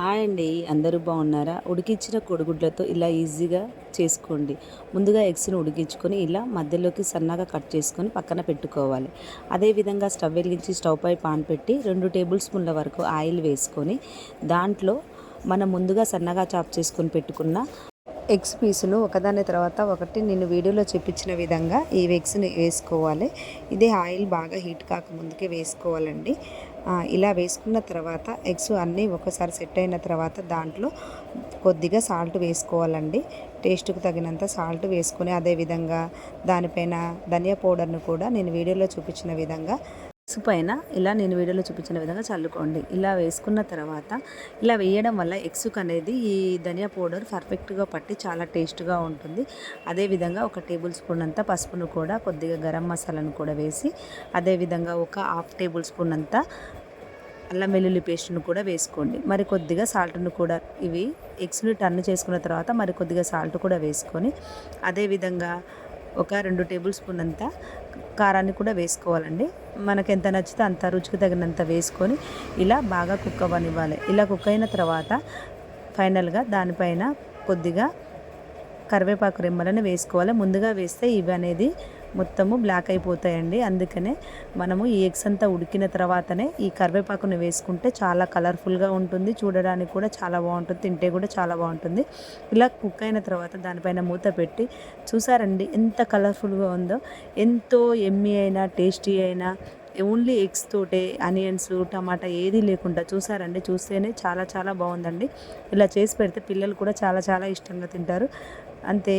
Hi అండి అందరూ బాగున్నారా? ఉడికించిన కోడిగుడ్లతో ఇలా ఈజీగా చేసుకోండి. ముందుగా ఎగ్స్ని ఉడికించుకొని ఇలా మధ్యలోకి సన్నగా కట్ చేసుకొని పక్కన పెట్టుకోవాలి. అదేవిధంగా స్టవ్ వెలిగించి స్టవ్ పై పాన్ పెట్టి రెండు టేబుల్ స్పూన్ల వరకు ఆయిల్ వేసుకొని దాంట్లో మనం ముందుగా సన్నగా చాప్ చేసుకొని పెట్టుకున్న ఎగ్స్ పీసును ఒకదాని తర్వాత ఒకటి నేను వీడియోలో చూపించిన విధంగా ఈ ఎగ్స్ని వేసుకోవాలి. ఇదే ఆయిల్ బాగా హీట్ కాకముందుకే వేసుకోవాలండి. ఇలా వేసుకున్న తర్వాత ఎగ్స్ అన్నీ ఒకసారి సెట్ అయిన తర్వాత దాంట్లో కొద్దిగా సాల్ట్ వేసుకోవాలండి. టేస్ట్కు తగినంత సాల్ట్ వేసుకొని అదేవిధంగా దానిపైన ధనియా పౌడర్ను కూడా నేను వీడియోలో చూపించిన విధంగా ఎగ్స్ పైన ఇలా నేను వీడియోలో చూపించిన విధంగా చల్లుకోండి. ఇలా వేసుకున్న తర్వాత ఇలా వేయడం వల్ల ఎక్సుక్ అనేది ఈ ధనియా పౌడర్ పర్ఫెక్ట్గా పట్టి చాలా టేస్ట్గా ఉంటుంది. అదేవిధంగా ఒక టేబుల్ స్పూన్ అంతా పసుపును కూడా కొద్దిగా గరం మసాలాను కూడా వేసి అదేవిధంగా ఒక హాఫ్ టేబుల్ స్పూన్ అంతా అల్లం వెల్లుల్లి పేస్ట్ను కూడా వేసుకోండి. మరి కొద్దిగా సాల్ట్ను కూడా ఇవి ఎగ్స్ని టర్న్ చేసుకున్న తర్వాత మరి కొద్దిగా సాల్ట్ కూడా వేసుకొని అదేవిధంగా ఒక రెండు టేబుల్ స్పూన్ అంతా కారాన్ని కూడా వేసుకోవాలండి. మనకు ఎంత నచ్చితే అంత రుచికి తగినంత వేసుకొని ఇలా బాగా కుక్ అవ్వనివ్వాలి. ఇలా కుక్ అయిన తర్వాత ఫైనల్గా దానిపైన కొద్దిగా కరివేపాకు రెమ్మలను వేసుకోవాలి. ముందుగా వేస్తే ఇవి అనేది మొత్తము బ్లాక్ అయిపోతాయండి. అందుకనే మనము ఈ ఎగ్స్ అంతా ఉడికిన తర్వాతనే ఈ కరివేపాకుని వేసుకుంటే చాలా కలర్ఫుల్గా ఉంటుంది. చూడడానికి కూడా చాలా బాగుంటుంది. తింటే కూడా చాలా బాగుంటుంది. ఇలా కుక్ అయిన తర్వాత దానిపైన మూత పెట్టి చూసారండి ఎంత కలర్ఫుల్గా ఉందో. ఎంతో ఎమ్మి అయినా టేస్టీ అయినా ఓన్లీ ఎగ్స్ తోటే ఆనియన్స్ టమాటా ఏది లేకుండా చూసారండి. చూస్తేనే చాలా చాలా బాగుందండి. ఇలా చేసి పెడితే పిల్లలు కూడా చాలా చాలా ఇష్టంగా తింటారు. అంతే.